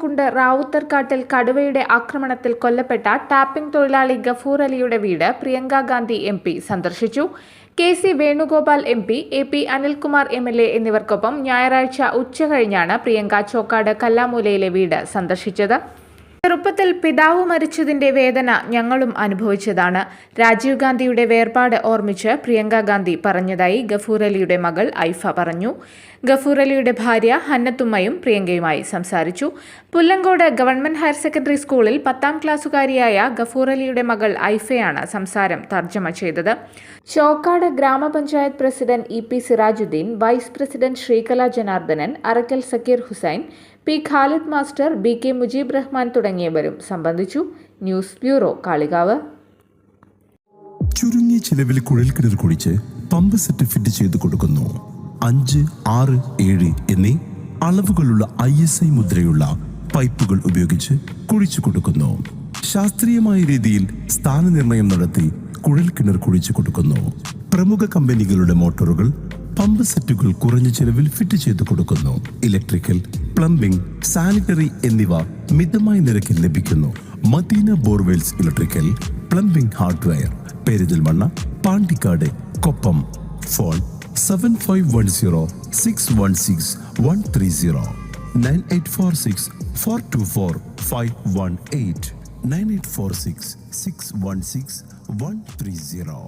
ക്കുണ്ട് റാവുത്തർക്കാട്ടിൽ കടുവയുടെ ആക്രമണത്തിൽ കൊല്ലപ്പെട്ട ടാപ്പിംഗ് തൊഴിലാളി ഗഫൂർ അലിയുടെ വീട് പ്രിയങ്ക ഗാന്ധി എം സന്ദർശിച്ചു. K C Venugopal M P A P Anilkumar M L A എന്നിവർക്കൊപ്പം ഞായറാഴ്ച ഉച്ചകഴിഞ്ഞാണ് പ്രിയങ്ക ചോക്കാട് കല്ലാമൂലയിലെ വീട് സന്ദർശിച്ചത്. ചെറുപ്പത്തിൽ പിതാവ് മരിച്ചതിന്റെ വേദന ഞങ്ങളും അനുഭവിച്ചതാണ്. രാജീവ് ഗാന്ധിയുടെ വേർപാട് ഓർമ്മിച്ച് പ്രിയങ്ക ഗാന്ധി പറഞ്ഞതായി ഗഫൂർ അലിയുടെ മകൾ ഐഫ പറഞ്ഞു. ഗഫൂർ അലിയുടെ ഭാര്യ ഹന്നത്തുമ്മയും പ്രിയങ്കയുമായി സംസാരിച്ചു. പുല്ലങ്കോട് ഗവൺമെന്റ് ഹയർ സെക്കൻഡറി സ്കൂളിൽ പത്താം ക്ലാസ്സുകാരിയായ ഗഫൂർ അലിയുടെ മകൾ ഐഫയാണ് സംസാരം തർജമ ചെയ്തത്. Chokkad grama panchayat president E P Sirajuddin vice president Sreekala Janardhanan Arakkal Zakir Hussain P. Khalid master B. K. Mujeeb Rahman തുടങ്ങിയവരും സംബന്ധിച്ചു. News bureau Kalikavu. ചുരുങ്ങിയ ചിലവിൽ കിണർ കുഴിച്ച് പമ്പ് സെറ്റ് ഫിറ്റ് ചെയ്ത് കൊടുക്കുന്നു. അഞ്ച് ആറ് ഏഴ് എന്നീ അളവുകളുള്ള ഐ എസ് ഐ മുദ്രയുള്ള പൈപ്പുകൾ ഉപയോഗിച്ച് കുഴിച്ചു കൊടുക്കുന്നു. ശാസ്ത്രീയമായ രീതിയിൽ സ്ഥാനനിർണയം നടത്തി കുഴൽക്കിണർ കുഴിച്ചു കൊടുക്കുന്നു. പ്രമുഖ കമ്പനികളുടെ മോട്ടോറുകൾ പമ്പ് സെറ്റുകൾ കുറഞ്ഞ ചെലവിൽ ഫിറ്റ് ചെയ്ത് കൊടുക്കുന്നു. ഇലക്ട്രിക്കൽ പ്ലംബിംഗ് സാനിറ്ററി എന്നിവ മിതമായ നിരക്കിൽ ലഭിക്കുന്നു. Madina borewells electrical plumbing hardware Perinthalmanna Pandikkad Koppam. Phone seven five one zero six one six one three zero nine eight four six four two four five one eight nine eight four six six one six one three zero